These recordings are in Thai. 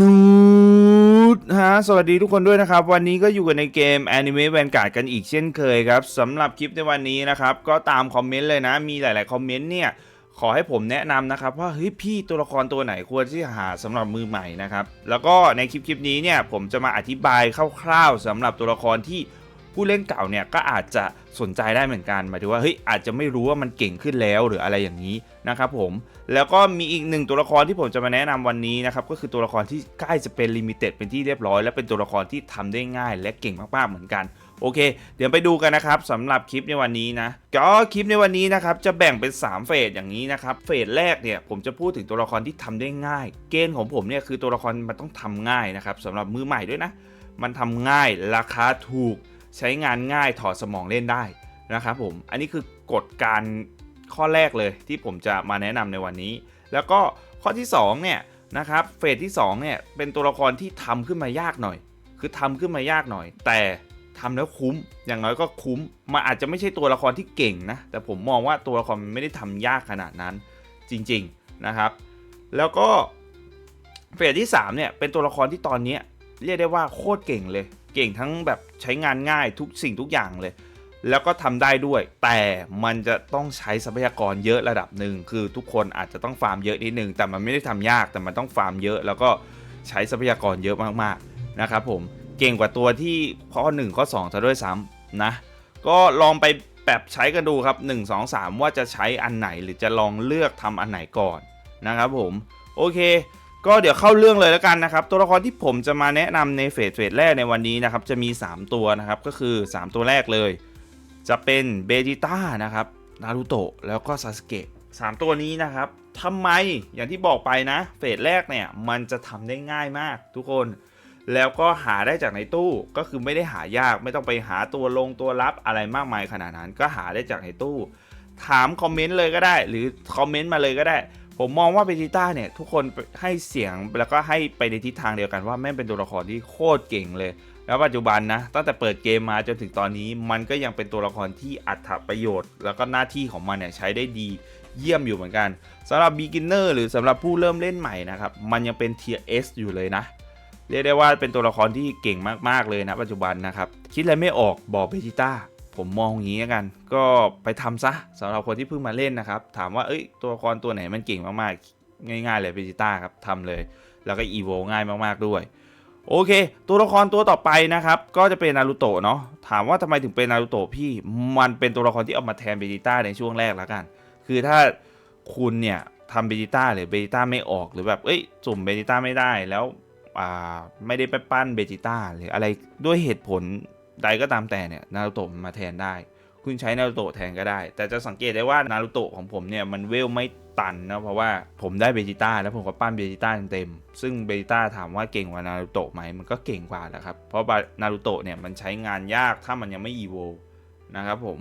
นูดฮะสวัสดีทุกคนด้วยนะครับ วันนี้ก็อยู่กันในเกม Anime Vanguard กันอีกเช่นเคยครับสำหรับคลิปในวันนี้นะครับ ก็ตามคอมเมนต์เลยนะ มีหลาย ๆ คอมเมนต์เนี่ย ขอให้ผมแนะนำนะครับ ว่าเฮ้ยพี่ตัวละครตัวไหนควรที่จะหาสำหรับมือใหม่นะครับ แล้วก็ในคลิปคลิปนี้เนี่ย ผมจะมาอธิบายคร่าว ๆสำหรับตัวละครที่ ผู้เล่นเก่าเนี่ยก็อาจจะสนใจได้เหมือนกันหมายถึงว่าเฮ้ยอาจจะไม่รู้ว่ามันเก่งขึ้นแล้วหรืออะไรอย่างนี้นะครับผมแล้วก็มีอีกหนึ่งตัวละครที่ผมจะมาแนะนำวันนี้นะครับก็คือตัวละครที่ใกล้จะเป็นลิมิเต็ดเป็นที่เรียบร้อย และเป็นตัวละครที่ทำได้ง่าย และเก่งมากๆเหมือนกันโอเค เดี๋ยวไปดูกันนะครับสำหรับคลิปในวันนี้นะก็คลิปในวันนี้นะครับจะแบ่งเป็น 3 เฟสอย่างนี้นะครับเฟสแรกเนี่ยผมจะพูดถึงตัวละครที่ทำได้ง่าย เกณฑ์ของผมเนี่ยคือตัวละครมันต้องทำง่ายนะครับสำหรับมือใหม่ด้วยนะ มันทำง่ายราคาถูก ใช้งานง่ายถอดสมองเล่นได้นะครับผม อันนี้คือกฎการข้อแรกเลยที่ผมจะมาแนะนำในวันนี้ แล้วก็ข้อที่2เนี่ยนะครับเฟสที่2เนี่ยเป็นตัวละครที่ทำขึ้นมายากหน่อย คือทำขึ้นมายากหน่อย แต่ทำแล้วคุ้มอย่างน้อยก็คุ้มมันอาจจะไม่ใช่ตัวละครที่เก่งนะ แต่ผมมองว่าตัวละครมันไม่ได้ทำยากขนาดนั้นจริงๆนะครับ แล้วก็เฟสที่3เนี่ยเป็นตัวละครที่ตอนนี้เรียกได้ว่าโคตรเก่งเลย เก่งทั้งแบบใช้งานง่ายทุกสิ่งทุกอย่างเลย แล้วก็ทำได้ด้วย แต่มันจะต้องใช้ทรัพยากรเยอะระดับหนึ่งคือทุกคนอาจจะต้องฟาร์มเยอะนิดนึงแต่มันไม่ได้ทำยากแต่มันต้องฟาร์มเยอะ แล้วก็ใช้ทรัพยากรเยอะมากๆนะครับผมเก่งกว่าตัวที่ข้อ1ข้อ2ซะด้วยซ้ำนะก็ลองไปแบบใช้กันดูครับ 1 2 3 ว่าจะใช้อันไหนหรือจะลองเลือกทำอันไหนก่อนนะครับผม โอเค ก็เดี๋ยวเข้าเรื่องเลยแล้วกันนะครับ ตัวละครที่ผมจะมาแนะนำในเฟสเฟสแรกในวันนี้นะครับ จะมี 3 ตัวนะครับ ก็คือ 3 ตัวแรกเลย จะเป็นเบจิต้านะครับนารูโตะแล้วก็ซาสเกะสามตัวนี้นะครับทำไมอย่างที่บอกไปนะเฟสแรกเนี่ยมันจะทำได้ง่ายมากทุกคน แล้วก็หาได้จากในตู้ก็คือไม่ได้หายากไม่ต้องไปหาตัวลงตัวรับอะไรมากมายขนาดนั้น ก็หาได้จากในตู้ ถามคอมเมนต์เลยก็ได้ หรือคอมเมนต์มาเลยก็ได้ ผมมองว่าเบจิต้าเนี่ย ทุกคนให้เสียงแล้วก็ให้ไปในทิศทางเดียวกันว่าแม่งเป็นตัวละครที่โคตรเก่งเลย แล้วปัจจุบันนะ ตั้งแต่เปิดเกมมาจนถึงตอนนี้ มันก็ยังเป็นตัวละครที่อัตประโยชน์ แล้วก็หน้าที่ของมันเนี่ยใช้ได้ดีเยี่ยมอยู่เหมือนกันสำหรับ beginner หรือสำหรับผู้เริ่มเล่นใหม่นะครับ มันยังเป็น tier S อยู่เลยนะ เรียกได้ว่าเป็นตัวละครที่เก่งมากๆเลยนะปัจจุบันนะครับ คิดอะไรไม่ออกบอกเบจิต้า ผมมองอย่างนี้กัน ก็ไปทำซะสำหรับคนที่เพิ่งมาเล่นนะครับ ถามว่าเอ้ยตัวละครตัวไหนมันเก่งมากๆ ง่ายๆเลยเบจิต้าครับทำเลย แล้วก็อีโวง่ายมากๆด้วย โอเค ตัวละครตัวต่อไปนะครับ ก็จะเป็นนารูโตะเนาะถามว่าทำไมถึงเป็นนารูโตะพี่มันเป็นตัวละครที่เอามาแทนเบจิต้าในช่วงแรกแล้วกัน คือถ้าคุณเนี่ยทำเบจิต้าหรือเบจิต้าไม่ออกหรือแบบเอ้ยสุ่มเบจิต้าไม่ได้แล้วไม่ได้ไปปั้นเบจิต้าหรืออะไรด้วยเหตุผล ใดก็ตามแต่เนี่ยนารูโตะมาแทนได้ คุณใช้นารูโตะแทนก็ได้ แต่จะสังเกตได้ว่านารูโตะของผมเนี่ยมันเวลไม่ตันนะเพราะว่าผมได้เบจิต้าแล้วผมก็ปั้นเบจิต้าเต็มๆซึ่งเบจิต้าถามว่าเก่งกว่านารูโตะไหมมันก็เก่งกว่าแหละครับเพราะนารูโตะเนี่ยมันใช้งานยากถ้ามันยังไม่อีโวนะครับผม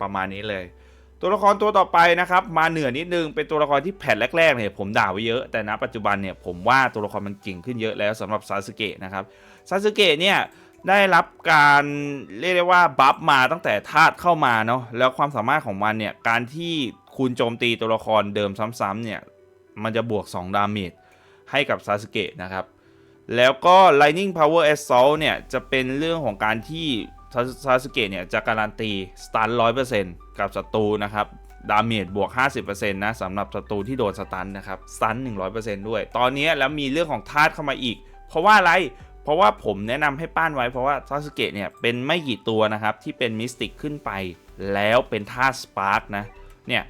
ประมาณนี้เลย ตัวละครตัวต่อไปนะครับมาเหนือนิดนึงเป็นตัวละครที่แผ่นแรกๆเนี่ยผมด่าไว้เยอะแต่ณปัจจุบันเนี่ยผมว่าตัวละครมันเก่งขึ้นเยอะแล้วสำหรับซาสึเกะนะครับซาสึเกะเนี่ย ได้รับการเรียกได้ว่าบัฟมาตั้งแต่ธาตุเข้ามาเนาะแล้วความสามารถของมันเนี่ยการที่คุณโจมตีตัวละครเดิมซ้ำๆเนี่ยมันจะบวก 2 ดาเมจให้กับซาสึเกะนะครับ แล้วก็ Lightning Power Assault เนี่ย จะเป็นเรื่องของการที่ซาสึเกะเนี่ย จะการันตีสตัน100%กับศัตรูนะครับ ดาเมจบวก 50%นะสำหรับศัตรูที่โดนสตันนะครับสตัน100%ด้วย ตอนนี้แล้วมีเรื่องของธาตุเข้ามาอีก เพราะว่าอะไร เพราะว่าผมแนะนำให้ปั้นไว้เพราะว่าซาสึเกะเนี่ยเป็นไม่กี่ตัวนะครับ ที่เป็นมิสติกขึ้นไปแล้วเป็นธาสปาร์กนะ เนี่ย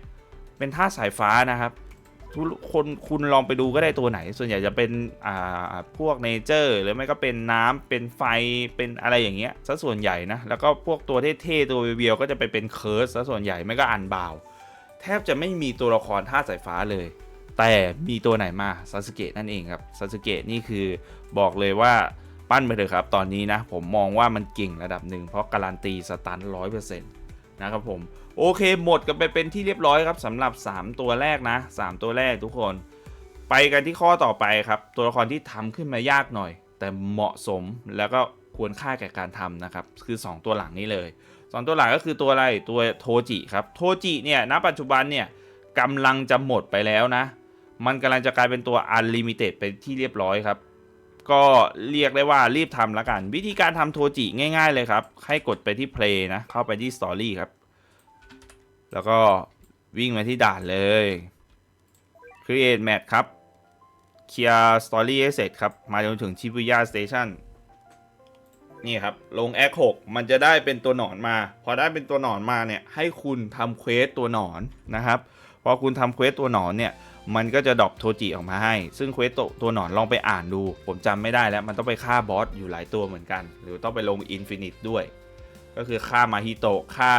เป็นธาสายฟ้านะครับทุกคนคุณลองไปดูก็ได้ตัวไหน ส่วนใหญ่จะเป็นอ่าพวกเนเจอร์ หรือไม่ก็เป็นน้ำเป็นไฟเป็นอะไรอย่างเงี้ยซะส่วนใหญ่นะ แล้วก็พวกตัวเท่ๆตัวเบียวก็จะไปเป็นเคิร์สซะส่วนใหญ่ไม่ก็อันบาว แทบจะไม่มีตัวละครธาสายฟ้าเลย แต่มีตัวไหนมาซาสึเกะนั่นเองครับซาสึเกะนี่คือบอกเลยว่า ปั้นไปเถอะครับ ตอนนี้นะผมมองว่ามันเก่งระดับหนึ่งเพราะการันตีสตันร้อยเปอร์เซ็นต์นะครับผมโอเคหมดกันไปเป็นที่เรียบร้อยครับสำหรับ 3 ตัวแรกนะ 3 ตัวแรกทุกคน ไปกันที่ข้อต่อไปครับ ตัวละครที่ทำขึ้นมายากหน่อย แต่เหมาะสมแล้วก็ควรค่าแก่การทำนะครับ คือ 2 ตัวหลังนี้เลย 2 ตัวหลังก็คือตัวอะไรตัวโทจิครับโทจิเนี่ยณปัจจุบันเนี่ยกำลังจะหมดไปแล้วนะ มันกำลังจะกลายเป็นตัว Unlimited เป็นที่เรียบร้อยครับ ก็เรียกได้ว่ารีบทำล้วกัน วิธีการทำโทจิง่าย ๆ เลยครับ ให้กดไปที่ play นะ เข้าไปที่ story ครับ แล้วก็วิ่งมาที่ด่านเลย create map ครับ เคลียร์ story ให้เสร็จครับ มาจนถึงชิบุย่าสเตชันนี่ครับ ลงแอค6มันจะได้เป็นตัวหนอนมา พอได้เป็นตัวหนอนมาเนี่ย ให้คุณทำเควสตัวหนอนนะครับ พอคุณทำเควสตัวหนอนเนี่ย มันก็จะดรอปโทจิออกมาให้ ซึ่งเควสตัวตัวหนอนลองไปอ่านดู ผมจำไม่ได้แล้ว มันต้องไปฆ่าบอสอยู่หลายตัวเหมือนกัน หรือต้องไปลงอินฟินิตด้วย ก็คือฆ่ามาฮิโตะฆ่า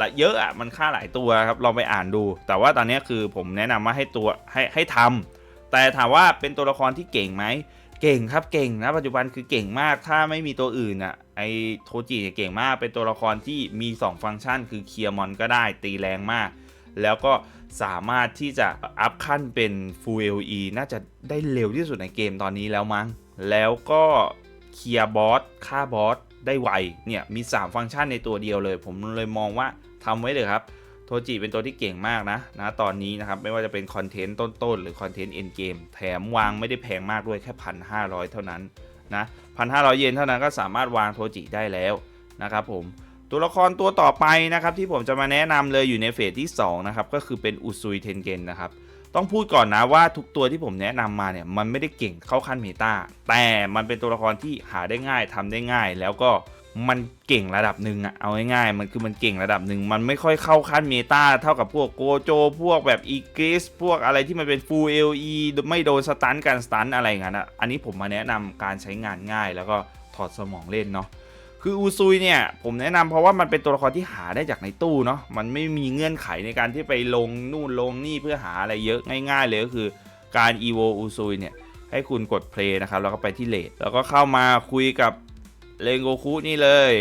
ละเยอะอะมันฆ่าหลายตัวครับลองไปอ่านดู แต่ว่าตอนนี้คือผมแนะนำว่าให้ตัวให้ให้ทำแต่ถามว่าเป็นตัวละครที่เก่งไหมเก่งครับเก่งนะปัจจุบันคือเก่งมากถ้าไม่มีตัวอื่นอะไอโทจิเนี่ยเก่งมากเป็นตัวละครที่มี 2 ฟังก์ชัน คือเคลียร์มอนก็ได้ตีแรงมาก แล้วก็สามารถที่จะอัพขั้นเป็น Full LE น่าจะได้เร็วที่สุดในเกมตอนนี้แล้วมั้ง แล้วก็เคลียร์บอสฆ่าบอสได้ไว เนี่ยมี 3 ฟังก์ชันในตัวเดียวเลย ผมเลยมองว่าทำไว้เลยครับ โทจิเป็นตัวที่เก่งมากนะนะตอนนี้นะครับ ไม่ว่าจะเป็นคอนเทนต์ต้นๆ หรือคอนเทนต์เอ็นเกมแถมวางไม่ได้แพงมากด้วยแค่พันห้าเท่านั้นนะพันห้าเยนเท่านั้นก็สามารถวางโทจิได้แล้วนะครับผม ตัวละครตัวต่อไปนะครับที่ผมจะมาแนะนำเลยอยู่ในเฟสที่2นะครับก็คือเป็นอุซุยเทนเกนนะครับต้องพูดก่อนนะว่าทุกตัวที่ผมแนะนำมาเนี่ยมันไม่ได้เก่งเข้าขั้นเมตาแต่มันเป็นตัวละครที่หาได้ง่ายทำได้ง่าย แล้วก็มันเก่งระดับหนึ่งอะเอาง่ายๆมันคือมันเก่งระดับหนึ่งมันไม่ค่อยเข้าขั้นเมตาเท่ากับพวกโกโจ พวกแบบอีกริสพวกอะไรที่มันเป็น full LE ไม่โดนสตันการสตันอะไรอย่างนั้นอะอันนี้ผมมาแนะนำการใช้งานง่ายแล้วก็ถอดสมองเล่นเนาะ คืออูซุยเนี่ยผมแนะนำเพราะว่ามันเป็นตัวละครที่หาได้จากในตู้เนาะมันไม่มีเงื่อนไขในการที่ไปลงนู่นลงนี่เพื่อหาอะไรเยอะง่ายๆเลยก็คือการ evo อูซุยเนี่ยให้คุณกด play นะครับแล้วก็ไปที่เลทแล้วก็เข้ามาคุยกับเลงโกคุนี่เลย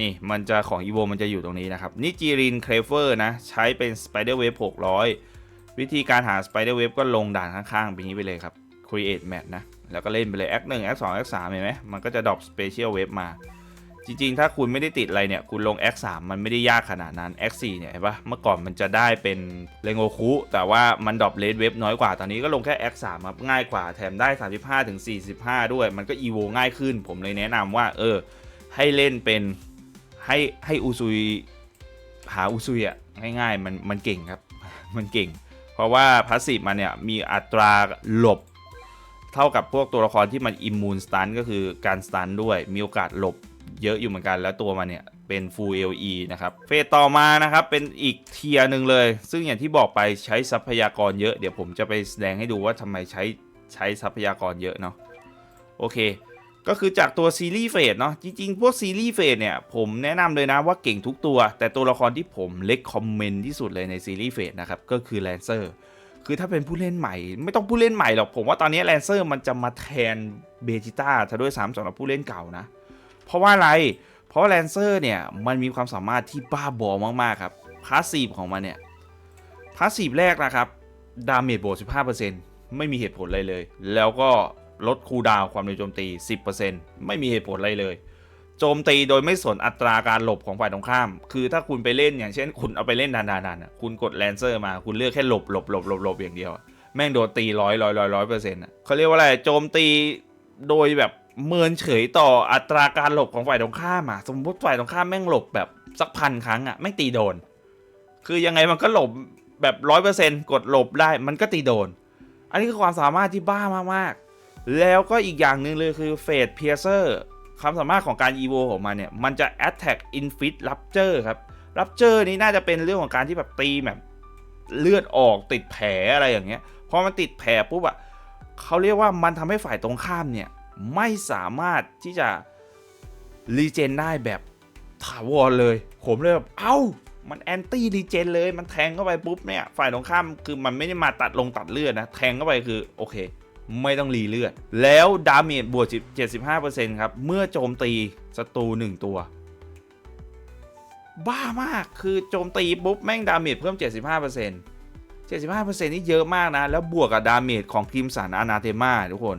นี่มันจะของ evo มันจะอยู่ตรงนี้นะครับนี่จีรินเครเฟอร์นะใช้เป็น spider wave 600 วิธีการหา spider wave ก็ลงด่านข้างๆแบบนี้ไปเลยครับ create map นะแล้วก็เล่นไปเลย act 1 act 2 act 3เห็นไหมมันก็จะดรอป special wave มา จริงๆ ถ้าคุณไม่ได้ติดอะไรเนี่ย คุณลง X3 มันไม่ได้ยากขนาดนั้น X4 เนี่ยเห็นปะเมื่อก่อนมันจะได้เป็นเรโงคุแต่ว่ามันดรอปเลดเว็บน้อยกว่า ตอนนี้ก็ลงแค่ X3 ครับง่ายกว่า แถมได้ 35ถึง45 ด้วย มันก็ EVO ง่ายขึ้น ผมเลยแนะนำว่า เออ ให้เล่นเป็นให้ให้อุซุยหาอุซุยอะง่ายๆ มันมันเก่งครับ มันเก่ง เพราะว่าพาสซีฟมันเนี่ยมีอัตราหลบเท่ากับพวกตัวละครที่มันอิมมูนสตันก็คือการสตันด้วยมีโอกาสหลบ เยอะอยู่เหมือนกันแล้วตัวมันเนี่ยเป็น Full LE นะครับ เฟสต่อมานะครับ เป็นอีกเทียร์หนึ่งเลย ซึ่งอย่างที่บอกไปใช้ทรัพยากรเยอะ เดี๋ยวผมจะไปแสดงให้ดูว่าทำไมใช้ใช้ทรัพยากรเยอะเนาะโอเค ก็คือจากตัวซีรีส์เฟสเนาะจริง ๆ พวกซีรีส์เฟสเนี่ยผมแนะนำเลยนะว่าเก่งทุกตัว แต่ตัวละครที่ผมเล็กคอมเมนต์ที่สุดเลยในซีรีส์เฟสนะครับ ก็คือแลนเซอร์คือถ้าเป็นผู้เล่นใหม่ ไม่ต้องผู้เล่นใหม่หรอกผมว่าตอนนี้แลนเซอร์มันจะมาแทนเบจิต้าถ้าด้วยซ้ำสำหรับผู้เล่นเก่านะ เพราะว่าอะไร เพราะแลนเซอร์เนี่ยมันมีความสามารถที่บ้าบอมากๆครับพาสซีฟของมันเนี่ยพาสซีฟแรกนะครับดาเมจบวก15%ไม่มีเหตุผลอะไรเลย แล้วก็ลดคูดาวความเร็วโจมตี 10%ไม่มีเหตุผลอะไรเลย โจมตีโดยไม่สนอัตราการหลบของฝ่ายตรงข้าม คือถ้าคุณไปเล่นอย่างเช่น คุณเอาไปเล่นนานๆๆคุณกดแลนเซอร์มาคุณเลือกแค่หลบหลบหลบหลบหลบอย่างเดียว แม่งโดนตีร้อยร้อยร้อยร้อยเปอร์เซ็นต์เขาเรียกว่าอะไรโจมตีโดยแบบ เมินเฉยต่ออัตราการหลบของฝ่ายตรงข้ามอะสมมติฝ่ายตรงข้ามแม่งหลบแบบสักพันครั้งอะไม่งตีโดน คือยังไงมันก็หลบแบบร้อยเปอร์เซ็นต์กดหลบได้มันก็ตีโดน อันนี้คือความสามารถที่บ้ามากๆ แล้วก็อีกอย่างหนึ่งเลยคือเฟดเพียเซอร์ความสามารถของการ EVO ของมันเนี่ย มันจะ Attack Infit Rupture ครับ Rupture นี้น่าจะเป็นเรื่องของการที่แบบตีแบบเลือดออกติดแผลอะไรอย่างเงี้ยพอมันติดแผลปุ๊บอะเขาเรียกว่ามันทำให้ฝ่ายตรงข้ามเนี่ย ไม่สามารถที่จะรีเจนได้แบบถาวรเลย ผมเลยแบบเอ้ามันแอนตี้รีเจนเลยมันแทงเข้าไปปุ๊บเนี่ยฝ่ายตรงข้ามคือมันไม่ได้มาตัดลงตัดเลือดนะ แทงเข้าไปคือโอเค ไม่ต้องรีเลือด แล้วดาเมจบวก75%ครับ เมื่อโจมตีศัตรู1ตัว บ้ามากคือโจมตีปุ๊บ แม่งดาเมจเพิ่ม 75% 75%นี่เยอะมากนะ แล้วบวกกับดาเมจของครีมสันอนาเทมาทุกคน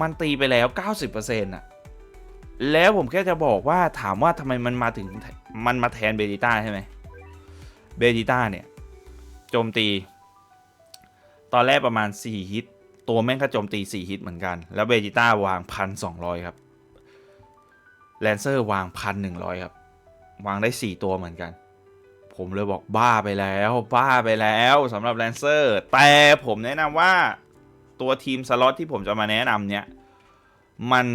มันตีไปแล้ว 90%อะแล้วผมแค่จะบอกว่าถามว่าทำไมมันมาถึงมันมาแทนเบจิต้าใช่ไหมเบจิต้าเนี่ยโจมตี ตอนแรกประมาณ 4 ฮิต ตัวแม่งก็โจมตี 4 ฮิตเหมือนกัน แล้วเบจิต้าวางพันสองครับแลนเซอร์วางพันหนึ่งครับ วางได้ 4 ตัวเหมือนกัน ผมเลยบอกบ้าไปแล้ว บ้าไปแล้วสำหรับแลนเซอร์แต่ผมแนะนำว่า ตัวทีมสล็อตที่ผมจะมาแนะนำเนี่ย มัน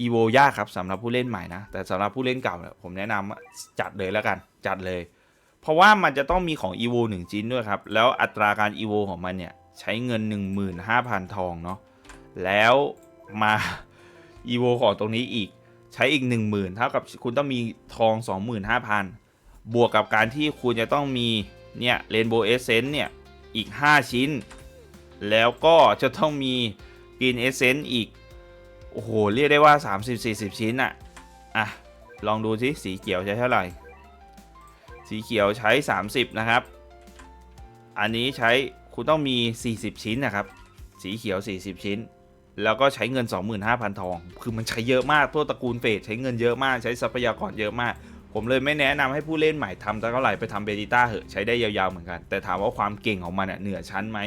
อีโวยากครับสำหรับผู้เล่นใหม่นะ แต่สำหรับผู้เล่นเก่าเนี่ยผมแนะนำว่าจัดเลยแล้วกัน จัดเลย เพราะว่ามันจะต้องมีของ EVO 1ชิ้นด้วยครับ แล้วอัตราการ EVO ของมันเนี่ย ใช้เงิน 15,000 ทองเนาะแล้วมา EVO ของตรงนี้อีกใช้อีก 10,000เท่ากับคุณต้องมีทอง 25,000 บวกกับการที่คุณจะต้องมีเนี่ย Rainbow Essence เนี่ยอีก 5 ชิ้น แล้วก็จะต้องมี Green Essence อีก โอ้โห เรียกได้ว่า 30-40 ชิ้นอะอะ ลองดูสิสีเขียวใช้เท่าไหร่ สีเขียวใช้ 30 นะครับ อันนี้ใช้คุณต้องมี 40 ชิ้นนะครับ สีเขียว 40 ชิ้น แล้วก็ใช้เงิน 25,000 ทอง คือมันใช้เยอะมากตัวตระกูลเฟสใช้เงินเยอะมากใช้ทรัพยากรเยอะมากผมเลยไม่แนะนำให้ผู้เล่นใหม่ทำเท่าไหร่ไปทำเบจิต้าเหอะใช้ได้ยาวๆเหมือนกัน แต่ถามว่าความเก่งของมันอะเหนือชั้นไหม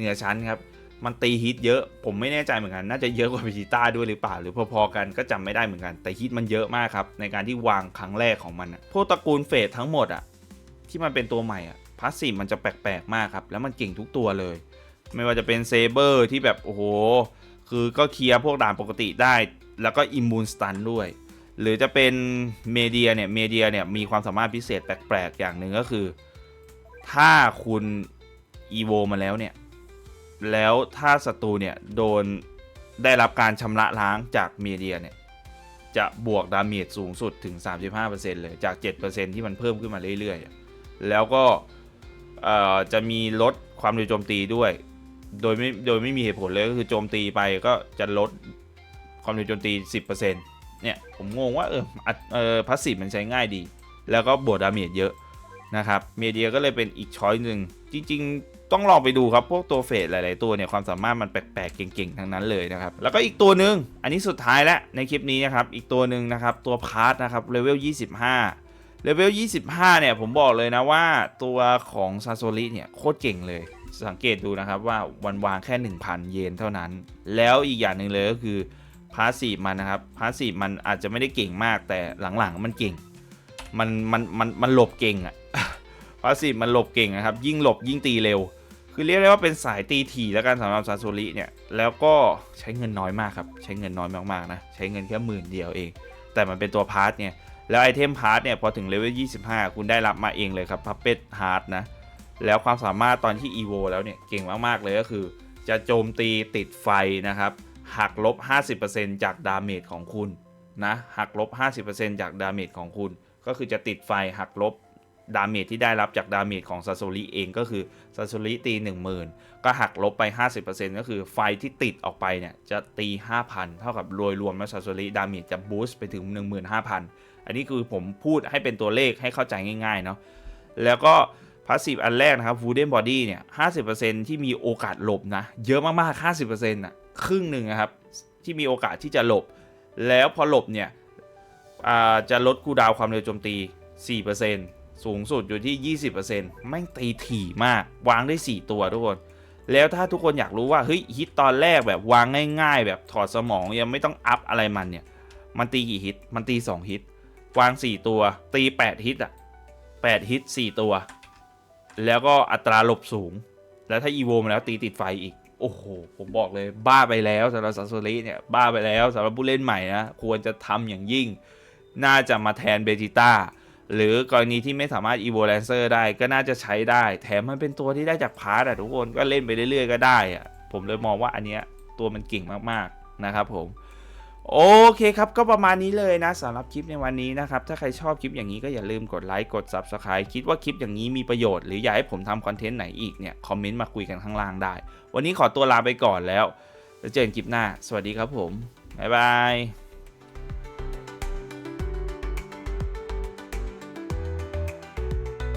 เหนือชั้นครับ มันตีฮิตเยอะ ผมไม่แน่ใจเหมือนกัน น่าจะเยอะกว่าเบจิต้าด้วยหรือเปล่า หรือพอๆกันก็จำไม่ได้เหมือนกัน แต่ฮิตมันเยอะมากครับ ในการที่วางครั้งแรกของมันพวกตระกูลเฟสทั้งหมดอะที่มันเป็นตัวใหม่อะพาสซีฟมันจะแปลกๆมากครับ แล้วมันเก่งทุกตัวเลย ไม่ว่าจะเป็นเซเบอร์ที่แบบโอ้โห คือก็เคลียร์พวกด่านปกติได้ แล้วก็อิมมูนสตันด้วย หรือจะเป็นเมเดียเนี่ย เมเดียเนี่ยมีความสามารถพิเศษแปลกๆอย่างหนึ่งก็คือ ถ้าคุณอีโวมาแล้วเนี่ย แล้วถ้าศัตรูเนี่ยโดนได้รับการชำระล้างจากเมเดียเนี่ยจะบวกดาเมจสูงสุดถึง 35%เลยจาก 7%ที่มันเพิ่มขึ้นมาเรื่อยๆ แล้วก็จะมีลดความเร็วโจมตีด้วย โดยไม่โดยไม่มีเหตุผลเลยก็คือโจมตีไปก็จะลดความเร็วโจมตี 10%เนี่ยผมงงว่าเอออัดเออพาสซีฟมันใช้ง่ายดี แล้วก็บวกดาเมจเยอะ นะครับเมเดียก็เลยเป็นอีกช้อยหนึ่งจริง ๆ ต้องลองไปดูครับ พวกตัวเฟสหลาย ๆ ตัวเนี่ยความสามารถมันแปลก ๆ เก่ง ๆ ทั้งนั้นเลยนะครับ แล้วก็อีกตัวหนึ่งอันนี้สุดท้ายแล้วในคลิปนี้นะครับ อีกตัวหนึ่งนะครับ ตัวพาร์ทนะครับเลเวล 25 เลเวล 25 เนี่ย ผมบอกเลยนะว่าตัวของซาโซริเนี่ยโคตรเก่งเลยสังเกตดูนะครับว่าวันวางแค่ 1,000 เยนเท่านั้น แล้วอีกอย่างหนึ่งเลยก็คือพาสซีฟมันนะครับพาสซีฟมันอาจจะไม่ได้เก่งมากแต่หลังๆมันเก่ง มันมันมันมันหลบเก่งอะ พาสซีฟมันหลบเก่งนะครับ ยิ่งหลบยิ่งตีเร็ว คือเรียกได้ว่าเป็นสายตีถี่แล้วกันสำหรับซาโซริเนี่ย แล้วก็ใช้เงินน้อยมากครับ ใช้เงินน้อยมากๆนะ ใช้เงินแค่หมื่นเดียวเอง แต่มันเป็นตัวพาร์ทเนี่ย แล้วไอเทมพาร์ทเนี่ยพอถึงเลเวล 25 คุณได้รับมาเองเลยครับพับเป็ดฮาร์ดนะ แล้วความสามารถตอนที่ EVO แล้วเนี่ยเก่งมากๆเลยก็คือ จะโจมตีติดไฟนะครับหักลบ 50%จากดาเมจของคุณนะหักลบ 50%จากดาเมจของคุณ ก็คือจะติดไฟหักลบ ดาเมจที่ได้รับจากดาเมจของซาโซริเองก็คือซาโซริตี 10,000 ก็หักลบไป 50%ก็คือไฟที่ติดออกไปเนี่ยจะตี 5,000 เท่ากับรวมรวมแล้วซาโซริดาเมจจะบูสต์ไปถึง 15,000 อันนี้คือผมพูดให้เป็นตัวเลขให้เข้าใจง่ายๆเนาะแล้วก็พาสซีฟอันแรกนะครับ Wooden Body เนี่ย 50%ที่มีโอกาสหลบนะ เยอะมากๆ 50%อะครึ่งหนึ่งนะครับ ที่มีโอกาสที่จะหลบ แล้วพอหลบเนี่ยจะลดคูดาวความเร็วโจมตี 4% สูงสุดอยู่ที่ 20%ไม่งตีถี่มาก วางได้ 4 ตัวทุกคน แล้วถ้าทุกคนอยากรู้ว่า เฮ้ย ฮิตตอนแรกแบบวางง่าย ๆ แบบถอดสมองยังไม่ต้องอัพอะไรมันเนี่ย มันตีกี่ฮิต มันตี 2 ฮิต วาง 4 ตัว ตี 8 ฮิตอะ 8 ฮิต 4 ตัว แล้วก็อัตราหลบสูง แล้วถ้าอีโวมาแล้วตีติดไฟอีก โอ้โห ผมบอกเลยบ้าไปแล้วสำหรับซาโซริเนี่ยบ้าไปแล้วสำหรับผู้เล่นใหม่นะควรจะทำอย่างยิ่ง น่าจะมาแทนเบจิต้า หรือกรณีที่ไม่สามารถ Evo Lancer ได้ก็น่าจะใช้ได้ แถมมันเป็นตัวที่ได้จากพาร์ทอะทุกคนก็เล่นไปเรื่อยๆก็ได้อะผมเลยมองว่าอันเนี้ยตัวมันเก่งมากๆนะครับผมโอเคครับ ก็ประมาณนี้เลยนะสำหรับคลิปในวันนี้นะครับ ถ้าใครชอบคลิปอย่างนี้ก็อย่าลืมกดไลค์กด Subscribe คิดว่าคลิปอย่างนี้มีประโยชน์หรืออยากให้ผมทำคอนเทนต์ไหนอีกเนี่ย คอมเมนต์มาคุยกันข้างล่างได้ วันนี้ขอตัวลาไปก่อนแล้วแล้วเจอกันคลิปหน้า สวัสดีครับผม บ๊ายบาย